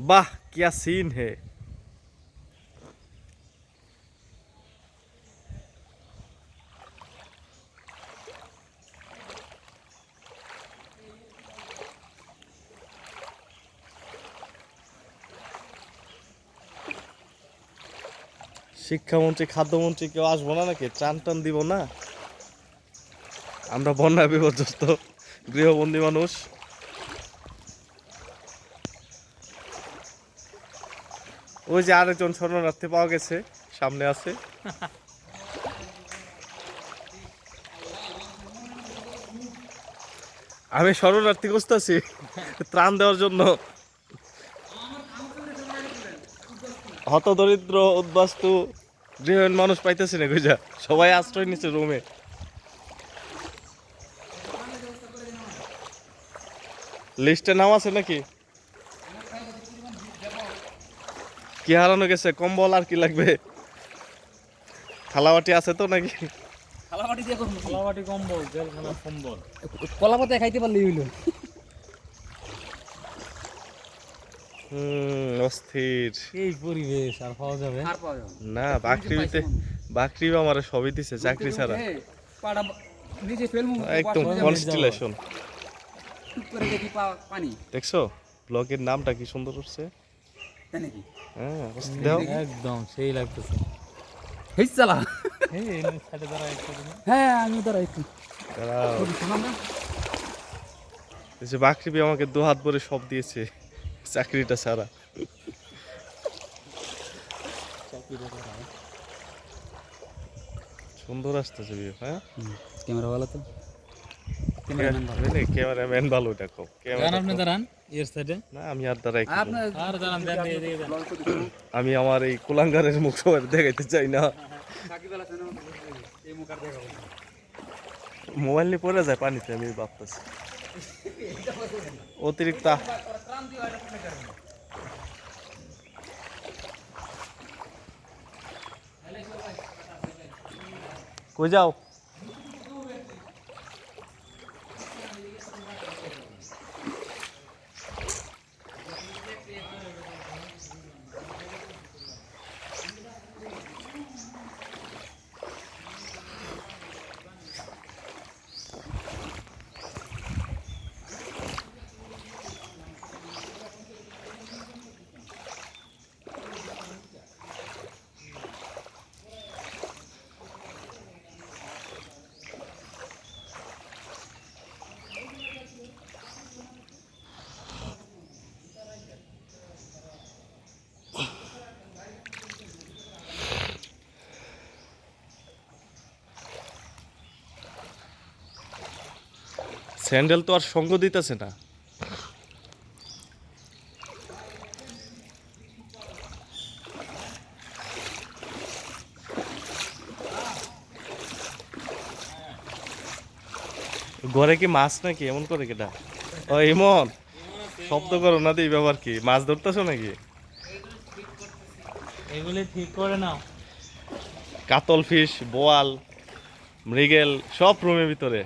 वाह क्या सीन है শিক্ষামন্ত্রী খাদ্যমন্ত্রী কেউ আসবো না নাকি চান টান দিব না আমরা বন্যা বিপর্যস্ত গৃহবন্দী মানুষ ওই যে আরেকজন শরণার্থী পাওয়া গেছে, সামনে আছে। আমি শরণার্থী খুঁজতেছি, ত্রাণ দেওয়ার জন্য। হত দরিদ্র উদ্বাস্তু, গৃহহীন মানুষ পাইতেছে না গুজা সবাই আশ্রয় নিচ্ছে রুমে। লিস্টে নাম আছে নাকি? কি হারানো গেছে? কম্বল আর কি লাগবে? থালাবাটি আছে তো নাকি? থালাবাটি দিয়ে করুন কলাবাটি কম্বল জেলখানা কলা পাতা খাইতে পারলেই হইল। হুম অস্থির। এই পরিবেশ আর পাওয়া যাবে? আর পাওয়া যাবে না। বাকরিতে আমার সবই দিছে চাকরি ছাড়া। পাড়া নিচে ফেলমু একদম কনস্টিলেশন টুক করে দেখি পানি। দেখছ? ব্লগের নামটা কি সুন্দর উঠছে? তাই নাকি হ্যাঁ একদম সেই লাগতেছে। হেই চালা দিন হ্যাঁ আমি দাঁড়া একটু। দাঁড়াও। শোনাম না। এই যে বাকরিবি আমাকে দু হাত ভরে সব দিয়েছে চাকরিটা ছাড়া। সুন্দর আসতেছে ভিউ হ্যাঁ? ক্যামেরা ভালো তো? ক্যামেরাম্যান ভালো। ক্যামেরাম্যান ভালো দেখো। দাঁড়ান আপনি দাঁড়ান। এর সাইডে না আমি আর দাঁড়াই কি করব? আপনার আর দাঁড়ান দেন আমি আমার এই কুলাঙ্গারের মুখ সবাই দেখাইতে চাই না। মোবাইল নিয়ে পড়ে যায় পানিতে আমি ভাবতেছি। অতিরিক্ত কই যাও? স্যান্ডেল তো আর সঙ্গ দিতেছে না। ঘরে কি মাছ নাকি? এমন করে কেটা ও ইমন। শব্দ করো না দিই ব্যাপার কি? মাছ ধরতেছো নাকি? এগুলি ঠিক করে নাও। কাতল ফিশ বোয়াল মৃগেল সব রুমের ভিতরে।